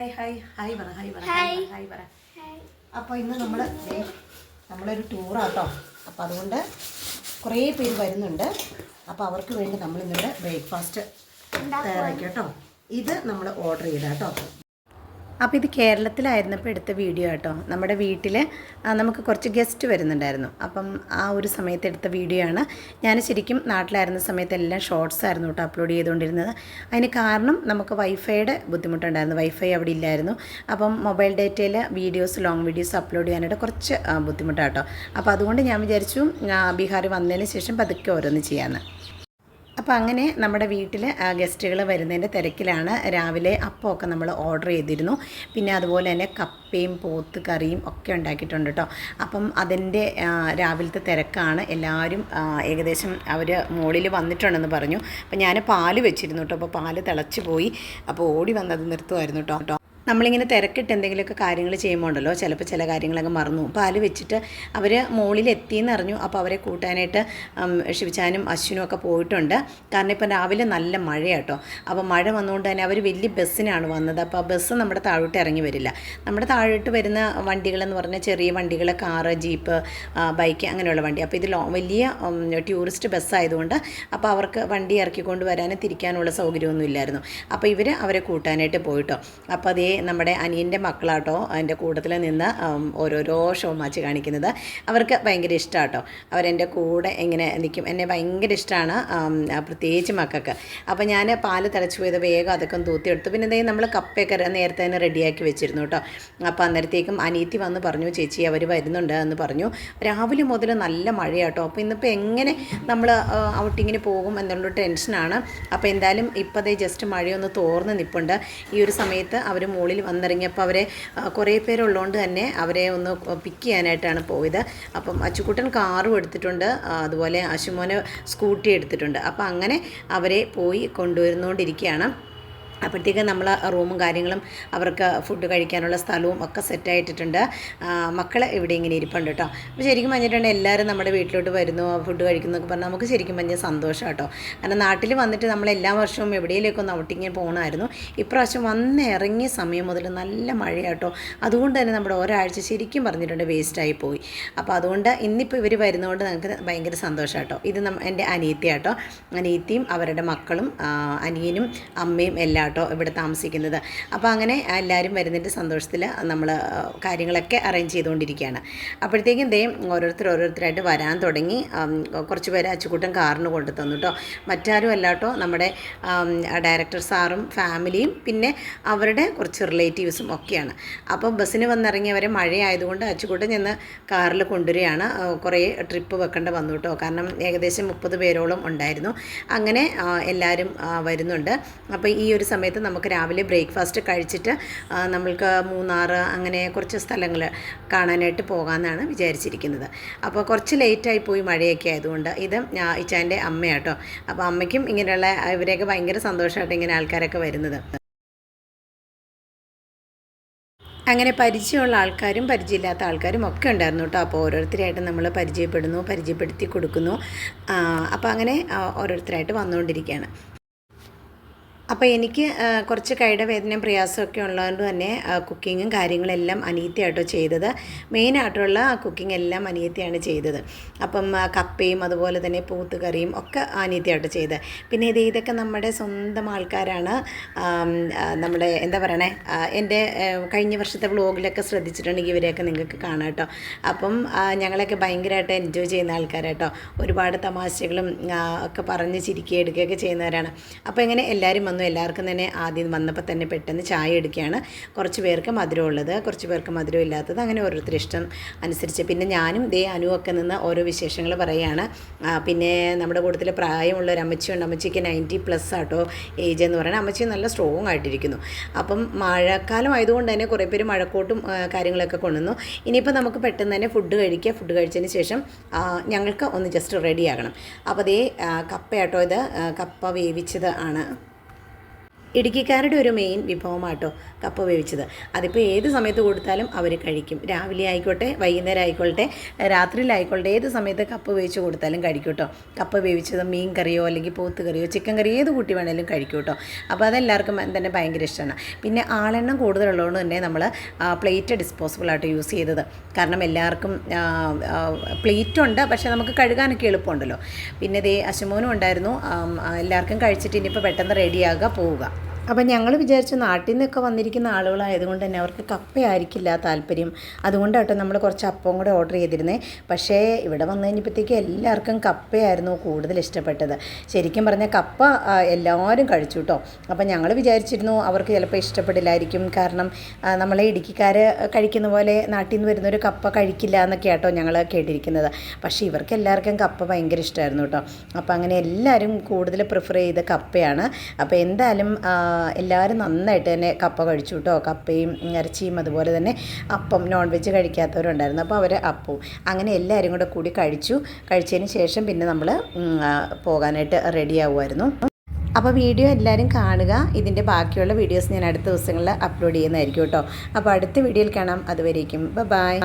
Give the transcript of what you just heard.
Hi hi hi പറ hi പറ hi. പറ അപ്പോൾ ഇന്ന് നമ്മൾ നമ്മളൊരു ടൂറാട്ടോ അപ്പോൾ അതുകൊണ്ട് കുറേ പേര് വരുന്നുണ്ട്. അപ്പോൾ അവർക്ക് വേണ്ടി നമ്മൾ ഇന്നിവിടെ ബ്രേക്ക്ഫാസ്റ്റ് തയ്യാറാക്കി കേട്ടോ ഇത് നമ്മൾ ഓർഡർ ചെയ്താ കേട്ടോ അപ്പോൾ ഇത് കേരളത്തിലായിരുന്നപ്പോൾ എടുത്ത വീഡിയോ കേട്ടോ നമ്മുടെ വീട്ടിൽ നമുക്ക് കുറച്ച് ഗസ്റ്റ് വരുന്നുണ്ടായിരുന്നു. അപ്പം ആ ഒരു സമയത്ത് എടുത്ത വീഡിയോ ആണ്. ഞാൻ ശരിക്കും നാട്ടിലായിരുന്ന സമയത്ത് എല്ലാം ഷോർട്സ് ആയിരുന്നു കേട്ടോ അപ്ലോഡ് ചെയ്തുകൊണ്ടിരുന്നത്. അതിന് കാരണം നമുക്ക് വൈഫൈയുടെ ബുദ്ധിമുട്ടുണ്ടായിരുന്നു. വൈഫൈ അവിടെ ഇല്ലായിരുന്നു. അപ്പം മൊബൈൽ ഡേറ്റയിൽ വീഡിയോസ് ലോങ് വീഡിയോസ് അപ്ലോഡ് ചെയ്യാനായിട്ട് കുറച്ച് ബുദ്ധിമുട്ടാട്ടോ. അപ്പോൾ അതുകൊണ്ട് ഞാൻ വിചാരിച്ചു ബീഹാർ വന്നതിന് ശേഷം പതുക്കെ ഓരോന്ന് ചെയ്യാമെന്ന് അപ്പോൾ അങ്ങനെ നമ്മുടെ വീട്ടിൽ ഗസ്റ്റുകൾ വരുന്നതിന്റെ തിരക്കിലാണ്. രാവിലെ അപ്പമൊക്കെ നമ്മൾ ഓർഡർ ചെയ്തിരുന്നു. പിന്നെ അതുപോലെ തന്നെ കപ്പയും പോത്ത് കറിയും ഒക്കെ ഉണ്ടാക്കിയിട്ടുണ്ട് കേട്ടോ. അപ്പം അതിന്റെ രാവിലത്തെ തിരക്കാണ്. എല്ലാവരും ഏകദേശം അവർ മുകളിൽ വന്നിട്ടുണ്ടെന്ന് പറഞ്ഞു. അപ്പം ഞാൻ പാൽ വെച്ചിരുന്നു കേട്ടോ. അപ്പോൾ പാൽ തിളച്ച് പോയി അപ്പോൾ ഓടി വന്നത് നിർത്തുമായിരുന്നു കേട്ടോ. നമ്മളിങ്ങനെ തിരക്കിട്ട് എന്തെങ്കിലുമൊക്കെ കാര്യങ്ങൾ ചെയ്യുമ്പോൾ ഉണ്ടല്ലോ ചിലപ്പോൾ ചില കാര്യങ്ങളൊക്കെ മറന്നു പാൽ വെച്ചിട്ട് അവർ മുകളിൽ എത്തിയെന്ന് അറിഞ്ഞു. അപ്പോൾ അവരെ കൂട്ടാനായിട്ട് ശിവചാനും അശ്വിനും ഒക്കെ പോയിട്ടുണ്ട്. കാരണം ഇപ്പം രാവിലെ നല്ല മഴയാട്ടോ. അപ്പോൾ മഴ വന്നുകൊണ്ട് തന്നെ അവർ വലിയ ബസ്സിനാണ് വന്നത്. അപ്പോൾ ആ ബസ് നമ്മുടെ താഴോട്ട് ഇറങ്ങി വരില്ല. നമ്മുടെ താഴോട്ട് വരുന്ന വണ്ടികളെന്ന് പറഞ്ഞാൽ ചെറിയ വണ്ടികൾ കാറ് ജീപ്പ് ബൈക്ക് അങ്ങനെയുള്ള വണ്ടി. അപ്പോൾ ഇത് ലോ വലിയ ടൂറിസ്റ്റ് ബസ്സായതുകൊണ്ട് അപ്പോൾ അവർക്ക് വണ്ടി ഇറക്കിക്കൊണ്ട് വരാനും തിരിക്കാനുള്ള സൗകര്യമൊന്നും ഇല്ലായിരുന്നു. അപ്പോൾ ഇവർ അവരെ കൂട്ടാനായിട്ട് പോയിട്ടോ. അപ്പോൾ അതേ നമ്മുടെ അനിയന്റെ മക്കളാട്ടോ എന്റെ കൂട്ടത്തിൽ നിന്ന് ഓരോരോ ഷോ മാച്ച് കാണിക്കുന്നത്. അവർക്ക് ഭയങ്കര ഇഷ്ടമാട്ടോ അവരെന്റെ കൂടെ എങ്ങനെ നിൽക്കും എന്നെ ഭയങ്കര ഇഷ്ടമാണ് പ്രത്യേകിച്ച് മക്കൾക്ക്. അപ്പോൾ ഞാൻ പാൽ തിളച്ച് പോയത് വേഗം അതൊക്കെ തൂത്തിയെടുത്തു പിന്നെ എന്തെങ്കിലും നമ്മൾ കപ്പയൊക്കെ നേരത്തെ തന്നെ റെഡിയാക്കി വെച്ചിരുന്നു കേട്ടോ. അപ്പോൾ അന്നേരത്തേക്കും അനിയത്തി വന്ന് പറഞ്ഞു ചേച്ചി അവർ വരുന്നുണ്ട് എന്ന് പറഞ്ഞു. രാവിലെ മുതൽ നല്ല മഴയാട്ടോ. അപ്പോൾ ഇന്നിപ്പോൾ എങ്ങനെ നമ്മൾ ഔട്ടിങ്ങിന് പോകും എന്നുള്ള ടെൻഷനാണ്. അപ്പോൾ എന്തായാലും ഇപ്പോൾ അതേ ജസ്റ്റ് മഴയൊന്ന് തോർന്ന് നിൽപ്പുണ്ട് ഈ ഒരു സമയത്ത് അവർ മുകളിൽ വന്നിറങ്ങിയപ്പോൾ അവരെ കുറേ പേരുള്ളതുകൊണ്ട് തന്നെ അവരെ ഒന്ന് പിക്ക് ചെയ്യാനായിട്ടാണ് പോയത്. അപ്പം അച്ചുക്കുട്ടൻ കാറും എടുത്തിട്ടുണ്ട് അതുപോലെ അശുമോനെ സ്കൂട്ടി എടുത്തിട്ടുണ്ട്. അപ്പോൾ അങ്ങനെ അവരെ പോയി കൊണ്ടുവരുന്നുകൊണ്ടിരിക്കുകയാണ് അപ്പോഴത്തേക്ക് നമ്മൾ റൂമും കാര്യങ്ങളും അവർക്ക് ഫുഡ് കഴിക്കാനുള്ള സ്ഥലവും ഒക്കെ സെറ്റായിട്ടിട്ടുണ്ട് മക്കൾ ഇവിടെ ഇങ്ങനെ ഇരിപ്പുണ്ട് കേട്ടോ. അപ്പോൾ ശരിക്കും പറഞ്ഞിട്ടുണ്ടെങ്കിൽ എല്ലാവരും നമ്മുടെ വീട്ടിലോട്ട് വരുന്നു ഫുഡ് കഴിക്കുന്നു എന്നൊക്കെ പറഞ്ഞാൽ നമുക്ക് ശരിക്കും പറഞ്ഞാൽ സന്തോഷം കേട്ടോ. കാരണം നാട്ടിൽ വന്നിട്ട് നമ്മൾ എല്ലാ വർഷവും എവിടെയെങ്കിലുമൊക്കെ ഒന്ന് ഔട്ടിങ്ങിന് പോകണമായിരുന്നു ഇപ്രാവശ്യം വന്ന് ഇറങ്ങിയ സമയം മുതൽ നല്ല മഴയാട്ടോ അതുകൊണ്ട് തന്നെ നമ്മുടെ ഒരാഴ്ച ശരിക്കും പറഞ്ഞിട്ടുണ്ട് വേസ്റ്റായി പോയി. അപ്പോൾ അതുകൊണ്ട് ഇന്നിപ്പോൾ ഇവർ വരുന്നതുകൊണ്ട് നമുക്ക് ഭയങ്കര സന്തോഷം കേട്ടോ. ഇത് എന്റെ അനിയത്തി കേട്ടോ. അനിയത്തിയും അവരുടെ മക്കളും അനിയനും അമ്മയും എല്ലാം കേട്ടോ ഇവിടെ താമസിക്കുന്നത്. അപ്പോൾ അങ്ങനെ എല്ലാവരും വരുന്നതിന്റെ സന്തോഷത്തിൽ നമ്മൾ കാര്യങ്ങളൊക്കെ അറേഞ്ച് ചെയ്തുകൊണ്ടിരിക്കുകയാണ്. അപ്പോഴത്തേക്കും ദേ ഓരോരുത്തർ ഓരോരുത്തരായിട്ട് വരാൻ തുടങ്ങി. കുറച്ച് പേര് അച്ചുകൂട്ടം കാറിന് കൊണ്ടു തന്നു കേട്ടോ മറ്റാരും അല്ലാട്ടോ നമ്മുടെ ഡയറക്ടർ സാറും ഫാമിലിയും പിന്നെ അവരുടെ കുറച്ച് റിലേറ്റീവ്സും ഒക്കെയാണ്. അപ്പോൾ ബസ്സിന് വന്നിറങ്ങിയവരെ മഴയായതുകൊണ്ട് അച്ചുകൂട്ടം ചെന്ന് കാറിൽ കൊണ്ടുവരികയാണ്. കുറേ ട്രിപ്പ് വെക്കേണ്ട വന്നു കേട്ടോ കാരണം ഏകദേശം മുപ്പത് പേരോളം ഉണ്ടായിരുന്നു. അങ്ങനെ എല്ലാവരും വരുന്നുണ്ട്. അപ്പോൾ ഈ ഒരു സമയത്ത് നമുക്ക് രാവിലെ ബ്രേക്ക്ഫാസ്റ്റ് കഴിച്ചിട്ട് നമ്മൾക്ക് മൂന്നാർ അങ്ങനെ കുറച്ച് സ്ഥലങ്ങൾ കാണാനായിട്ട് പോകാമെന്നാണ് വിചാരിച്ചിരിക്കുന്നത്. അപ്പോൾ കുറച്ച് ലേറ്റായി പോയി മഴയൊക്കെ ആയതുകൊണ്ട് ഇത് ഇച്ചാന്റെ അമ്മയാട്ടോ. അപ്പോൾ അമ്മയ്ക്കും ഇങ്ങനെയുള്ള ഇവരെയൊക്കെ ഭയങ്കര സന്തോഷമായിട്ട് ഇങ്ങനെ ആൾക്കാരൊക്കെ വരുന്നത്. അങ്ങനെ പരിചയമുള്ള ആൾക്കാരും പരിചയമില്ലാത്ത ആൾക്കാരും ഒക്കെ ഉണ്ടായിരുന്നു കേട്ടോ. അപ്പോൾ ഓരോരുത്തരായിട്ട് നമ്മൾ പരിചയപ്പെടുന്നു പരിചയപ്പെടുത്തി കൊടുക്കുന്നു. അപ്പോൾ അങ്ങനെ ഓരോരുത്തരായിട്ട് വന്നുകൊണ്ടിരിക്കുകയാണ്. അപ്പോൾ എനിക്ക് കുറച്ച് കൈയുടെ വേദനയും പ്രയാസമൊക്കെ ഉള്ളതുകൊണ്ട് തന്നെ കുക്കിങ്ങും കാര്യങ്ങളെല്ലാം അനിയത്തിയായിട്ടോ ചെയ്തത്. മെയിനായിട്ടുള്ള കുക്കിംഗ് എല്ലാം അനിയത്തിയാണ് ചെയ്തത്. അപ്പം കപ്പയും അതുപോലെ തന്നെ പൂത്തുകറിയും ഒക്കെ അനിയത്തിയായിട്ട് ചെയ്തത്. പിന്നെ ഇത് ഇതൊക്കെ നമ്മുടെ സ്വന്തം ആൾക്കാരാണ്. നമ്മുടെ എന്താ പറയണേ എന്റെ കഴിഞ്ഞ വർഷത്തെ വ്ളോഗിലൊക്കെ ശ്രദ്ധിച്ചിട്ടുണ്ടെങ്കിൽ ഇവരെയൊക്കെ നിങ്ങൾക്ക് കാണാം കേട്ടോ. അപ്പം ഞങ്ങളൊക്കെ ഭയങ്കരമായിട്ട് എൻജോയ് ചെയ്യുന്ന ആൾക്കാരാട്ടോ. ഒരുപാട് തമാശകളും ഒക്കെ പറഞ്ഞ് ചിരിക്കുക എടുക്കുകയൊക്കെ ചെയ്യുന്നവരാണ്. അപ്പോൾ ഇങ്ങനെ എല്ലാവരും വന്നു എല്ലാവർക്കും തന്നെ ആദ്യം വന്നപ്പോൾ തന്നെ പെട്ടെന്ന് ചായ എടുക്കുകയാണ്. കുറച്ച് പേർക്ക് മധുരം ഉള്ളത് കുറച്ച് പേർക്ക് മധുരം ഇല്ലാത്തത് അങ്ങനെ ഓരോരുത്തർ ഇഷ്ടം അനുസരിച്ച്. പിന്നെ ഞാനും ദേ അനുവൊക്കെ നിന്ന് ഓരോ വിശേഷങ്ങൾ പറയുകയാണ്. പിന്നെ നമ്മുടെ കൂട്ടത്തിൽ പ്രായമുള്ള ഒരു അമ്മച്ചിയുണ്ട്. അമ്മച്ചിക്ക് നയന്റി പ്ലസ് ആട്ടോ ഏജ് എന്ന് പറയുന്നത്. അമ്മച്ചി നല്ല സ്ട്രോങ് ആയിട്ടിരിക്കുന്നു. അപ്പം മഴക്കാലം ആയതുകൊണ്ട് തന്നെ കുറേ പേര് മഴക്കോട്ടും കാര്യങ്ങളൊക്കെ കൊണ്ടുവന്നു. ഇനിയിപ്പോൾ നമുക്ക് പെട്ടെന്ന് തന്നെ ഫുഡ് കഴിക്കുക. ഫുഡ് കഴിച്ചതിന് ശേഷം ഞങ്ങൾക്ക് ഒന്ന് ജസ്റ്റ് റെഡിയാകണം അപ്പോൾ അതേ കപ്പയാട്ടോ ഇത്. കപ്പ വേവിച്ചത് ആണ്. ഇടുക്കിക്കാരുടെ ഒരു മെയിൻ വിഭവമാട്ടോ കപ്പ വേവിച്ചത്. അതിപ്പോൾ ഏത് സമയത്ത് കൊടുത്താലും അവർ കഴിക്കും. രാവിലെ ആയിക്കോട്ടെ വൈകുന്നേരം ആയിക്കോട്ടെ രാത്രിയിലായിക്കോട്ടെ ഏത് സമയത്ത് കപ്പ വേവിച്ച് കൊടുത്താലും കഴിക്കും കേട്ടോ കപ്പ വേവിച്ചത് മീൻ കറിയോ അല്ലെങ്കിൽ പോത്ത് കറിയോ ചിക്കൻ കറിയോ ഏത് കൂട്ടി വേണേലും കഴിക്കും കേട്ടോ അപ്പോൾ അതെല്ലാവർക്കും തന്നെ ഭയങ്കര ഇഷ്ടമാണ് പിന്നെ ആളെണ്ണം കൂടുതലുള്ളതുകൊണ്ട് തന്നെ നമ്മൾ പ്ലേറ്റ് ഡിസ്പോസിബിൾ ആയിട്ട് യൂസ് ചെയ്തത്. കാരണം എല്ലാവർക്കും പ്ലേറ്റ് ഉണ്ട് പക്ഷേ നമുക്ക് കഴുകാനൊക്കെ എളുപ്പമുണ്ടല്ലോ. പിന്നെ ദേ അശമോനും ഉണ്ടായിരുന്നു. എല്ലാവർക്കും കഴിച്ചിട്ട് ഇനിയിപ്പോൾ പെട്ടെന്ന് റെഡിയാകുക പോവുക. അപ്പം ഞങ്ങൾ വിചാരിച്ചു നാട്ടിൽ നിന്നൊക്കെ വന്നിരിക്കുന്ന ആളുകളായതുകൊണ്ട് തന്നെ അവർക്ക് കപ്പയായിരിക്കില്ല താല്പര്യം. അതുകൊണ്ടാട്ടോ നമ്മൾ കുറച്ച് അപ്പം കൂടെ ഓർഡർ ചെയ്തിരുന്നത് പക്ഷേ ഇവിടെ വന്നു കഴിഞ്ഞപ്പോഴത്തേക്ക് എല്ലാവർക്കും കപ്പയായിരുന്നു കൂടുതൽ ഇഷ്ടപ്പെട്ടത്. ശരിക്കും പറഞ്ഞാൽ കപ്പ എല്ലാവരും കഴിച്ചു കേട്ടോ. അപ്പം ഞങ്ങൾ വിചാരിച്ചിരുന്നു അവർക്ക് ചിലപ്പോൾ ഇഷ്ടപ്പെടില്ലായിരിക്കും. കാരണം നമ്മളെ ഇടുക്കിക്കാർ കഴിക്കുന്ന പോലെ നാട്ടിൽ നിന്ന് വരുന്നൊരു കപ്പ കഴിക്കില്ല എന്നൊക്കെ കേട്ടോ ഞങ്ങൾ കേട്ടിരിക്കുന്നത്. പക്ഷേ ഇവർക്ക് എല്ലാവർക്കും കപ്പ ഭയങ്കര ഇഷ്ടമായിരുന്നു കേട്ടോ. അപ്പോൾ അങ്ങനെ എല്ലാവരും കൂടുതൽ പ്രിഫർ ചെയ്ത കപ്പയാണ്. അപ്പോൾ എന്തായാലും എല്ലാവരും നന്നായിട്ട് തന്നെ കപ്പ കഴിച്ചു കേട്ടോ കപ്പയും ഇറച്ചിയും അതുപോലെ തന്നെ അപ്പം നോൺ വെജ് കഴിക്കാത്തവരുണ്ടായിരുന്നു. അപ്പോൾ അവർ അപ്പവും. അങ്ങനെ എല്ലാവരും കൂടെ കൂടി കഴിച്ചു. കഴിച്ചതിന് ശേഷം പിന്നെ നമ്മൾ പോകാനായിട്ട് റെഡി ആവുമായിരുന്നു. അപ്പോൾ വീഡിയോ എല്ലാവരും കാണുക. ഇതിന്റെ ബാക്കിയുള്ള വീഡിയോസ് ഞാൻ അടുത്ത ദിവസങ്ങളിൽ അപ്ലോഡ് ചെയ്യുന്നതായിരിക്കും കേട്ടോ അപ്പോൾ അടുത്ത വീഡിയോയിൽ കാണാം. അതുവരേക്കും. ബൈ